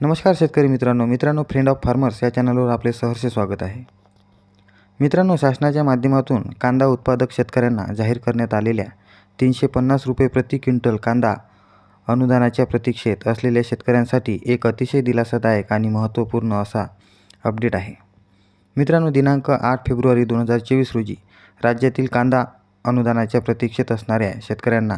नमस्कार शेतकरी मित्रांनो मित्रांनो फ्रेंड ऑफ फार्मर्स या चॅनलवर आपले सहर्ष स्वागत आहे. मित्रांनो शासनाच्या माध्यमातून कांदा उत्पादक शेतकऱ्यांना जाहीर करण्यात आलेल्या तीनशे पन्नास रुपये प्रति क्विंटल कांदा अनुदानाच्या प्रतीक्षेत असलेल्या शेतकऱ्यांसाठी एक अतिशय दिलासादायक आणि महत्त्वपूर्ण असा अपडेट आहे. मित्रांनो दिनांक आठ फेब्रुवारी दोन हजार चोवीस रोजी राज्यातील कांदा अनुदानाच्या प्रतीक्षेत असणाऱ्या शेतकऱ्यांना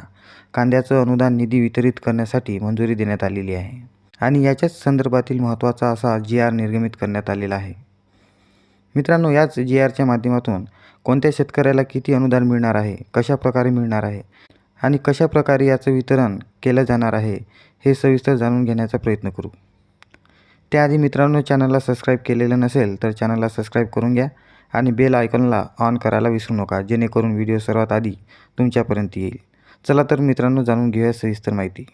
कांद्याचं अनुदान निधी वितरित करण्यासाठी मंजुरी देण्यात आलेली आहे. आणि याच्याच संदर्भातील महत्त्वाचा असा जी आर निर्गमित करण्यात आलेला आहे. मित्रांनो याच जी आरच्या माध्यमातून कोणत्या शेतकऱ्याला किती अनुदान मिळणार आहे कशा प्रकारे मिळणार आहे आणि कशा प्रकारे याचं वितरण केलं जाणार आहे हे सविस्तर जाणून घेण्याचा प्रयत्न करू. त्याआधी मित्रांनो चॅनलला सबस्क्राईब केलेलं नसेल तर चॅनलला सबस्क्राईब करून घ्या आणि बेल आयकॉनला ऑन करायला विसरू नका जेणेकरून व्हिडिओ सर्वात आधी तुमच्यापर्यंत येईल. चला तर मित्रांनो जाणून घेऊया सविस्तर माहिती.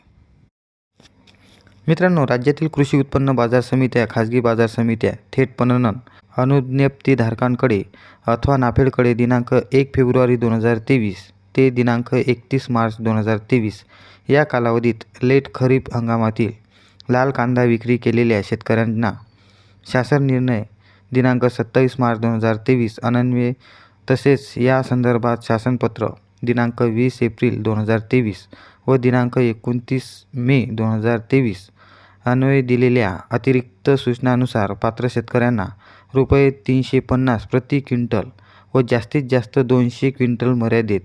मित्रांनो राज्यातील कृषी उत्पन्न बाजार समित्या खाजगी बाजार समित्या थेट पणन अनुज्ञप्तीधारकांकडे अथवा नाफेडकडे दिनांक एक फेब्रुवारी दोन हजार तेवीस ते दिनांक एकतीस मार्च दोन हजार तेवीस या कालावधीत लेट खरीप हंगामातील लाल कांदा विक्री केलेल्या शेतकऱ्यांना शासन निर्णय दिनांक सत्तावीस मार्च दोन हजार तेवीस अनन्वये तसेच या संदर्भात शासनपत्र दिनांक वीस एप्रिल दोन हजार तेवीस व दिनांक एकोणतीस मे दोन हजार तेवीस अन्वये दिलेल्या अतिरिक्त सूचनानुसार पात्र शेतकऱ्यांना रुपये तीनशे पन्नास प्रति क्विंटल व जास्तीत जास्त दोनशे क्विंटल मर्यादेत.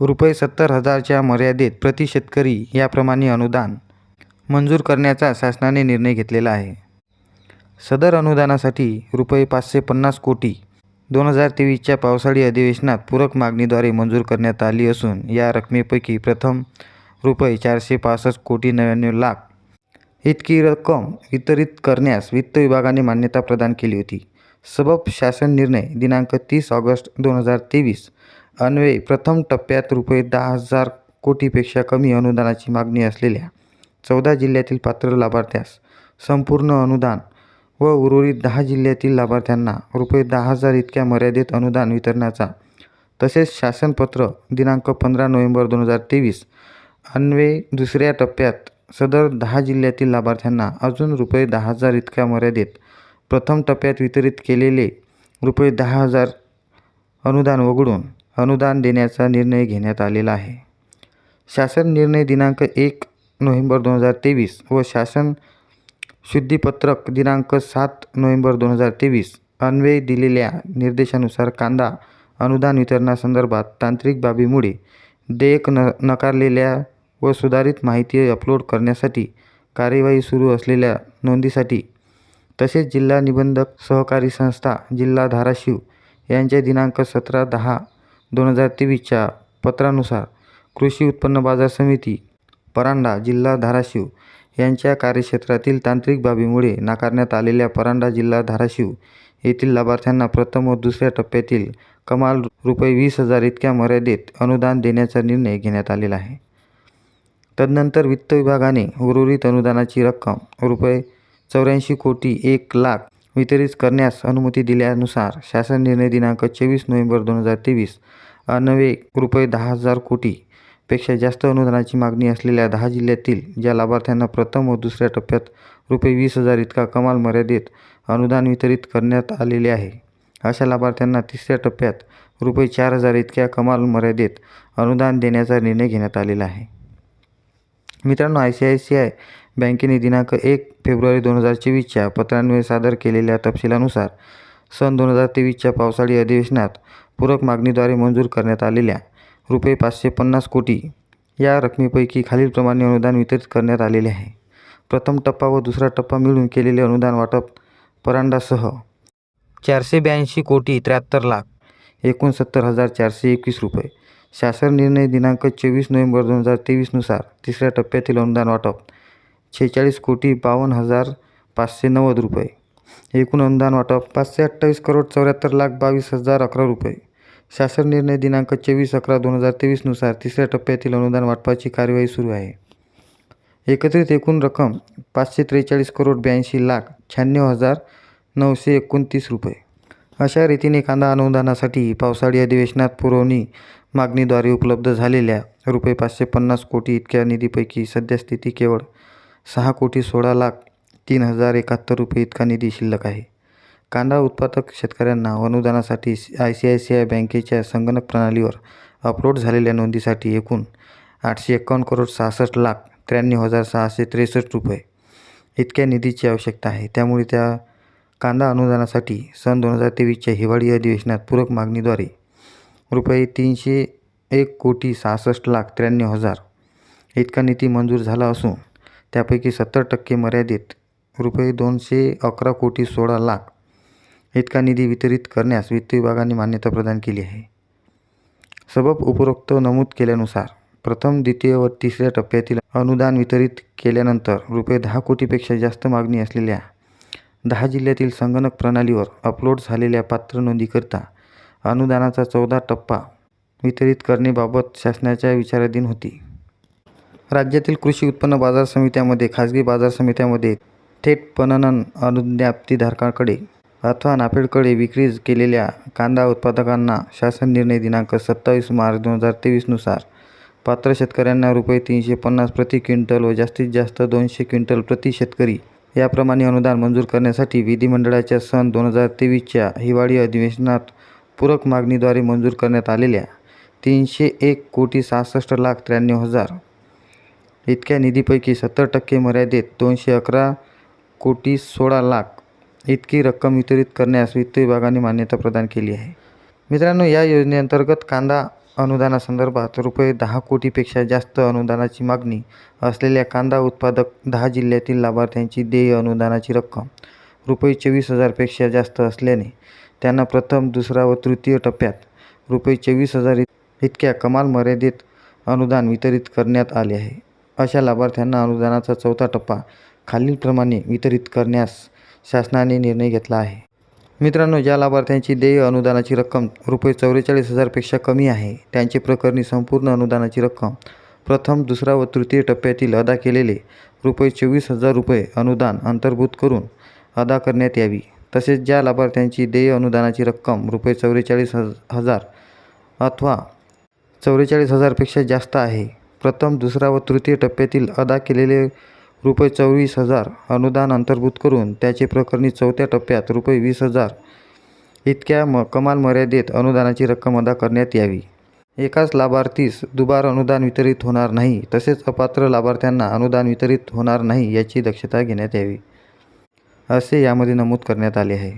रुपये सत्तर हजारच्या मर्यादेत प्रति शेतकरी याप्रमाणे अनुदान मंजूर करण्याचा शासनाने निर्णय घेतलेला आहे. सदर अनुदानासाठी रुपये पाचशे पन्नास कोटी दोन हजार तेवीसच्या पावसाळी अधिवेशनात पूरक मागणीद्वारे मंजूर करण्यात आली असून या रकमेपैकी प्रथम रुपये चारशे पासष्ट कोटी नव्याण्णव लाख इतकी रक्कम वितरित करण्यास वित्त विभागाने मान्यता प्रदान केली होती. सबब शासन निर्णय दिनांक तीस ऑगस्ट दोन हजार तेवीस. अन्वये प्रथम टप्प्यात रुपये दहा हजार कोटीपेक्षा कमी अनुदानाची मागणी असलेल्या चौदा जिल्ह्यातील पात्र लाभार्थ्यास संपूर्ण अनुदान व उर्वरित दहा जिल्ह्यातील लाभार्थ्यांना रुपये दहा हजार इतक्या मर्यादित अनुदान वितरणाचा तसेच शासनपत्र दिनांक पंधरा नोव्हेंबर दोन हजार तेवीस. अन्वये दुसऱ्या टप्प्यात सदर दहा जिल्ह्यातील लाभार्थ्यांना अजून रुपये दहा हजार इतक्या मर्यादेत प्रथम टप्प्यात वितरित केलेले रुपये दहा हजार अनुदान वगळून अनुदान देण्याचा निर्णय घेण्यात आलेला आहे. शासन निर्णय दिनांक एक नोव्हेंबर दोन हजार तेवीस व शासन शुद्धीपत्रक दिनांक सात नोव्हेंबर दोन हजार तेवीस अन्वये दिलेल्या निर्देशानुसार कांदा अनुदान वितरणासंदर्भात तांत्रिक बाबीमुळे देयक न नकारलेल्या व सुधारित माहिती अपलोड करण्यासाठी कार्यवाही सुरू असलेल्या नोंदीसाठी तसेच जिल्हा निबंधक सहकारी संस्था जिल्हा धाराशिव यांच्या दिनांक सतरा दहा दोन हजार तेवीसच्या पत्रानुसार कृषी उत्पन्न बाजार समिती परांडा जिल्हा धाराशिव यांच्या कार्यक्षेत्रातील तांत्रिक बाबीमुळे नाकारण्यात आलेल्या परांडा जिल्हा धाराशिव येथील लाभार्थ्यांना प्रथम व दुसऱ्या टप्प्यातील कमाल रुपये वीस हजार इतक्या मर्यादेत अनुदान देण्याचा निर्णय घेण्यात आलेला आहे. तदनंतर वित्त विभागाने उर्वरित अनुदानाची रक्कम रुपये चौऱ्याऐंशी कोटी एक लाख वितरित करण्यास अनुमती दिल्यानुसार शासन निर्णय दिनांक चोवीस नोव्हेंबर दोन हजार तेवीस अनवे रुपये दहा हजार कोटी पेक्षा जास्त अनुदानाची मागणी असलेल्या दहा जिल्ह्यातील ज्या लाभार्थ्यांना प्रथम व दुसऱ्या टप्प्यात रुपये वीस हजार इतका कमाल मर्यादेत अनुदान वितरित करण्यात आलेले आहे अशा लाभार्थ्यांना तिसऱ्या टप्प्यात रुपये चार हजार इतक्या कमाल मर्यादेत अनुदान देण्याचा निर्णय घेण्यात आलेला आहे. मित्रांनो I C I C I बँकेने दिनांक एक फेब्रुवारी दोन हजार चोवीसच्या पत्रान्वये सादर केलेल्या तपशिलानुसार सन दोन हजार तेवीसच्या पावसाळी अधिवेशनात पूरक मागणीद्वारे मंजूर करण्यात आलेल्या रुपये पाचशे पन्नास कोटी या रकमेपैकी खालीलप्रमाणे अनुदान वितरित करण्यात आलेले आहे. प्रथम टप्पा व दुसरा टप्पा मिळून केलेले अनुदान वाटप परांडासह चारशे ब्याऐंशी कोटी त्र्याहत्तर लाख एकोणसत्तर हजार चारशे एकवीस रुपये. शासन निर्णय दिनांक चोवीस नोव्हेंबर दोन हजार तेवीसनुसार तिसऱ्या टप्प्यातील अनुदान वाटप. शेहेचाळीस कोटी बावन्न हजार पाचशे नव्वद रुपये. एकूण अनुदान वाटप पाचशे अठ्ठावीस करोड चौऱ्याहत्तर लाख बावीस हजार अकरा रुपये. शासन निर्णय दिनांक चोवीस अकरा दोन हजार तेवीसनुसार तिसऱ्या टप्प्यातील अनुदान वाटपाची कार्यवाही सुरू आहे. एकत्रित एकूण रक्कम पाचशे त्रेचाळीस करोड ब्याऐंशी लाख शहाण्णव हजार नऊशे एकोणतीस रुपये. अशा रीतीने कांदा अनुदानासाठी पावसाळी अधिवेशनात पुरवणी मागणीद्वारे उपलब्ध झालेल्या रुपये पाचशे पन्नास कोटी इतक्या निधीपैकी सद्यस्थिती केवळ सहा कोटी सोळा लाख तीन हजार एकाहत्तर रुपये इतका निधी शिल्लक आहे. कांदा उत्पादक शेतकऱ्यांना अनुदानासाठी I C I C I बँकेच्या संगणक प्रणालीवर अपलोड झालेल्या नोंदीसाठी एकूण आठशे एकावन्न करोड सहासष्ट लाख त्र्याण्णव हजार सहाशे त्रेसष्ट रुपये इतक्या निधीची आवश्यकता आहे. त्यामुळे त्या कांदा अनुदानासाठी सन दोन हजार तेवीसच्या हिवाळी अधिवेशनात पूरक मागणीद्वारे रुपये तीनशे एक कोटी सहासष्ट लाख त्र्याण्णव हजार इतका निधी मंजूर झाला असून त्यापैकी सत्तर टक्के मर्यादित रुपये दोनशे अकरा कोटी सोळा लाख इतका निधी वितरित करण्यास वित्त विभागाने मान्यता प्रदान केली आहे. सबब उपरोक्त नमूद केल्यानुसार प्रथम द्वितीय व तिसऱ्या टप्प्यातील अनुदान वितरित केल्यानंतर रुपये दहा कोटीपेक्षा जास्त मागणी असलेल्या दहा जिल्ह्यातील संगणक प्रणालीवर अपलोड झालेल्या पात्र नोंदीकरिता अनुदानाचा चौदा टप्पा वितरित करण्याबाबत शासनाच्या विचाराधीन होती. राज्यातील कृषी उत्पन्न बाजार समित्यामध्ये खाजगी बाजार समित्यामध्ये थेट पणन अनुज्ञाप्तीधारकाकडे अथवा नाफेडकडे विक्री केलेल्या कांदा उत्पादकांना शासन निर्णय दिनांक सत्तावीस मार्च दोन हजार तेवीसनुसार पात्र शेतकऱ्यांना रुपये तीनशे पन्नास प्रति क्विंटल व जास्तीत जास्त दोनशे क्विंटल प्रति शेतकरी याप्रमाणे अनुदान मंजूर करण्यासाठी विधिमंडळाच्या सन दोन हजार तेवीसच्या हिवाळी अधिवेशनात पूरक मागणीद्वारे मंजूर करण्यात आलेल्या तीनशे एक कोटी सहासष्ट लाख त्र्याण्णव हजार इतक्या निधीपैकी सत्तर टक्के मर्यादेत दोनशे अकरा कोटी सोळा लाख इतकी रक्कम वितरित करण्यास वित्त विभागाने मान्यता प्रदान केली आहे. मित्रांनो या योजनेअंतर्गत कांदा अनुदानासंदर्भात रुपये दहा कोटीपेक्षा जास्त अनुदानाची मागणी असलेल्या कांदा उत्पादक दहा जिल्ह्यातील लाभार्थ्यांची देय अनुदानाची रक्कम रुपये चोवीस हजारपेक्षा जास्त असल्याने त्यांना प्रथम दुसरा व तृतीय टप्प्यात रुपये चोवीस हजार इतक्या कमाल मर्यादेत अनुदान वितरित करण्यात आले आहे. अशा लाभार्थ्यांना अनुदानाचा चौथा टप्पा खालीलप्रमाणे वितरित करण्यास शासनाने निर्णय घेतला आहे. मित्रांनो ज्या लाभार्थ्यांची देय अनुदानाची रक्कम रुपये चौवेचाळीस हजारपेक्षा कमी आहे त्यांचे प्रकरणी संपूर्ण अनुदानाची रक्कम प्रथम दुसरा व तृतीय टप्प्यातील अदा केलेले रुपये चोवीस हजार रुपये अनुदान अंतर्भूत करून अदा करण्यात यावी. तसेच ज्या लाभार्थ्यांची देय अनुदानाची रक्कम रुपये चौवेचाळीस हज हजार अथवा चौवेचाळीस हजारपेक्षा जास्त आहे प्रथम दुसरा व तृतीय टप्प्यातील अदा केलेले रुपये चोवीस हजार अनुदान अंतर्भूत करून त्याचे प्रकरणी चौथ्या टप्प्यात रुपये वीस हजार इतक्या म कमाल मर्यादेत अनुदानाची रक्कम अदा करण्यात यावी. एकाच लाभार्थीस दुबार अनुदान वितरित होणार नाही तसेच अपात्र लाभार्थ्यांना अनुदान वितरित होणार नाही याची दक्षता घेण्यात यावी. असे यामध्ये नमूद करण्यात आले आहे.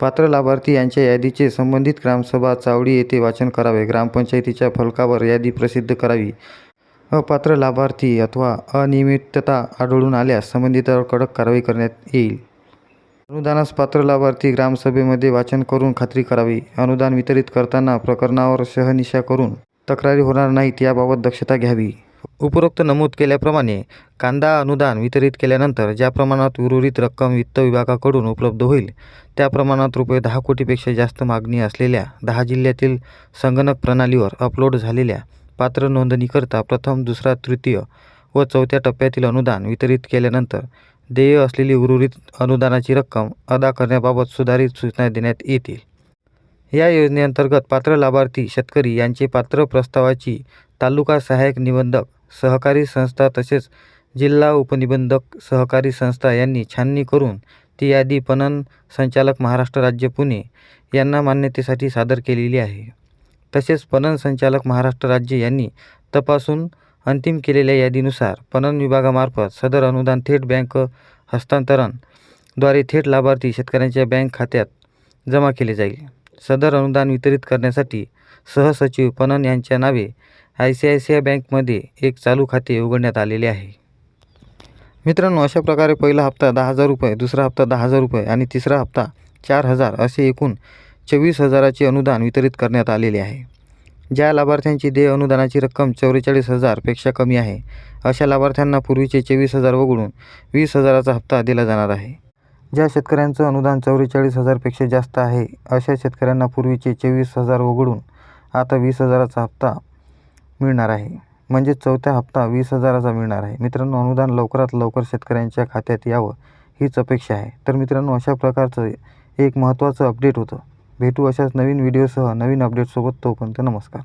पात्र लाभार्थी यांच्या यादीचे संबंधित ग्रामसभा चावडी येथे वाचन करावे ग्रामपंचायतीच्या फलकावर यादी प्रसिद्ध करावी. अपात्र लाभार्थी अथवा अनियमितता आढळून आल्यास संबंधितावर कडक कारवाई करण्यात येईल. अनुदानास पात्र लाभार्थी ग्रामसभेमध्ये वाचन करून खात्री करावी. अनुदान वितरित करताना प्रकरणावर सहनिशा करून तक्रारी होणार नाहीत याबाबत दक्षता घ्यावी. उपरोक्त नमूद केल्याप्रमाणे कांदा अनुदान वितरित केल्यानंतर ज्या प्रमाणात उर्वरित रक्कम वित्त विभागाकडून उपलब्ध होईल त्या प्रमाणात रुपये दहा कोटीपेक्षा जास्त मागणी असलेल्या दहा जिल्ह्यातील संगणक प्रणालीवर अपलोड झालेल्या पात्र नोंदणीकरता प्रथम दुसरा तृतीय व चौथ्या टप्प्यातील अनुदान वितरित केल्यानंतर देय असलेली उर्वरित अनुदानाची रक्कम अदा करण्याबाबत सुधारित सूचना देण्यात येतील. या योजनेअंतर्गत पात्र लाभार्थी शेतकरी यांचे पात्र प्रस्तावाची तालुका सहाय्यक निबंधक सहकारी संस्था तसेच जिल्हा उपनिबंधक सहकारी संस्था यांनी छाननी करून ती यादी पणन संचालक महाराष्ट्र राज्य पुणे यांना मान्यतेसाठी सादर केलेली आहे. तसेच पणन संचालक महाराष्ट्र राज्य यांनी तपासून अंतिम केलेल्या यादीनुसार पणन विभागामार्फत सदर अनुदान थेट बँक हस्तांतरणद्वारे थेट लाभार्थी शेतकऱ्यांच्या बँक खात्यात जमा केले जाईल. सदर अनुदान वितरित करण्यासाठी सहसचिव पणन यांच्या नावे I C I C I बँकमध्ये एक चालू खाते उघडण्यात आलेले आहे. मित्रांनो अशा प्रकारे पहिला हप्ता दहा हजार रुपये दुसरा हप्ता दहा हजार रुपये आणि तिसरा हप्ता चार हजार असे एकूण चोवीस हजाराचे अनुदान वितरित करण्यात आलेले आहे. ज्या लाभार्थ्यांची देय अनुदानाची रक्कम चौवेचाळीस हजारपेक्षा कमी आहे अशा लाभार्थ्यांना पूर्वीचे चोवीस हजार वगळून वीस हजाराचा हप्ता दिला जाणार आहे. ज्या शेतकऱ्यांचं अनुदान चौवेचाळीस हजारपेक्षा जास्त आहे अशा शेतकऱ्यांना पूर्वीचे चोवीस हजार वगळून आता वीस हजाराचा हप्ता मिळणार आहे. म्हणजे चौथ्या हप्ता वीस हजाराचा मिळणार आहे. मित्रांनो अनुदान लवकरात लवकर शेतकऱ्यांच्या खात्यात यावं हीच अपेक्षा आहे. तर मित्रांनो अशा प्रकारचं एक महत्त्वाचं अपडेट होतं. भेटू अशाच नवीन व्हिडिओसह नवीन अपडेटसोबत तोपर्यंत नमस्कार.